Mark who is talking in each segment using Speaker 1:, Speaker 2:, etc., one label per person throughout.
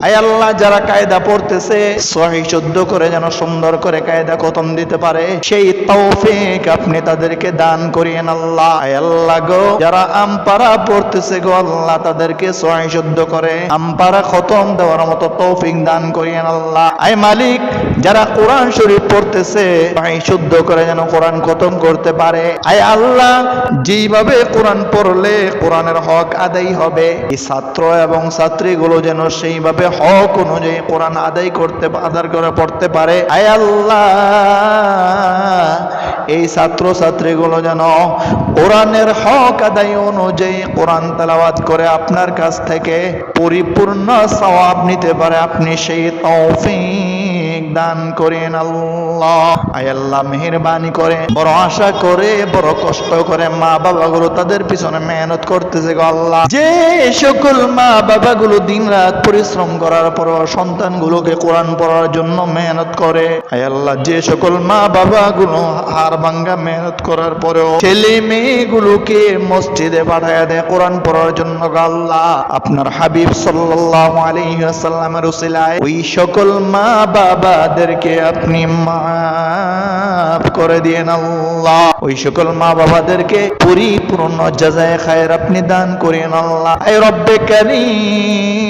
Speaker 1: আল্লাহ, যারা কায়দা পড়তেছে সহি শুদ্ধ করে যেন সুন্দর করে কায়দা খতম দিতে পারে, সেই তৌফিক আপনি তাদেরকে দান করিয়েন আল্লাহ। আয় আল্লাহ গো, যারা আমপারা পড়তেছে গো আল্লাহ, তাদেরকে সহি শুদ্ধ করে আমপারা খতম দেওয়ার মতো তৌফিক দান করিয়েন আল্লাহ। আয় মালিক যারা কোরআন শরীফ পড়তেছে শুদ্ধ করে যেন কোরআন খতম করতে পারে। আয় আল্লাহ, যেইভাবে কোরআন পড়লে কোরআনের হক আদায় হবে। এই ছাত্র এবং ছাত্রীগুলো যেন সেইভাবে হক অনুযায়ী কোরআন আদায় করতে আদার করে পড়তে পারে। আয় আল্লাহ, এই ছাত্র ছাত্রীগুলো যেন কোরআনের হক আদায় অনুযায়ী কোরআন তেলাওয়াত করে আপনার কাছ থেকে পরিপূর্ণ সওয়াব নিতে পারে। আপনি সেই তৌফিক দান করেন আল্লাহ। আয় আল্লাহ, মেহেরবানি করে, বড় আশা করে, বড় কষ্ট করে মা বাবাগুলো তাদের পিছনে মেহনত করতেছে গো আল্লাহ। যে সকল মা বাবাগুলো দিন রাত পরিশ্রম করার পর সন্তানগুলোকে কোরআন পড়ার জন্য মেহনত করে। আয় আল্লাহ, যে সকল মা বাবাগুলো হার ভাঙ্গা মেহনত করার পরেও ছেলে মেয়েগুলোকে মসজিদে পাঠায় দেয় কোরআন পড়ার জন্য আল্লাহ। আপনার হাবিব সাল্লাল্লাহু আলাইহি ওয়াসাল্লামের উসিলায় ওই সকল মা বাবাদেরকে আপনি মাফ করে দিয়েন আল্লাহ। ওই সকল মা বাবাদেরকে পরিপূর্ণ জাজায় খায়ের আপনি দান করেন আল্লাহ। রব্বে কারীম।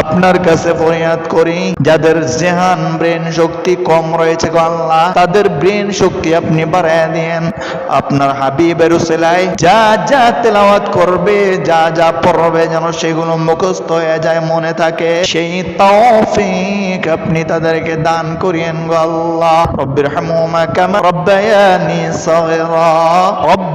Speaker 1: আপনার কাছে ফরিয়াদ করি, যাদের জেহান ব্রেন শক্তি কম রয়েছে গো আল্লাহ, তাদের ব্রেন শক্তি আপনি বাড়ায় দেন আপনার হাবিবের উসিলায় যা যা তেলাওয়াত করবে, যা যা পড়বে যেন সেগুলো মুখস্থ হয়ে যায় মনে থাকে, সেই তৌফিক আপনি তাদেরকে দান করিয়েন গো আল্লাহ। রব্বির হামহুমা কামা রব্বায়ানি সাগীরা। রব্বির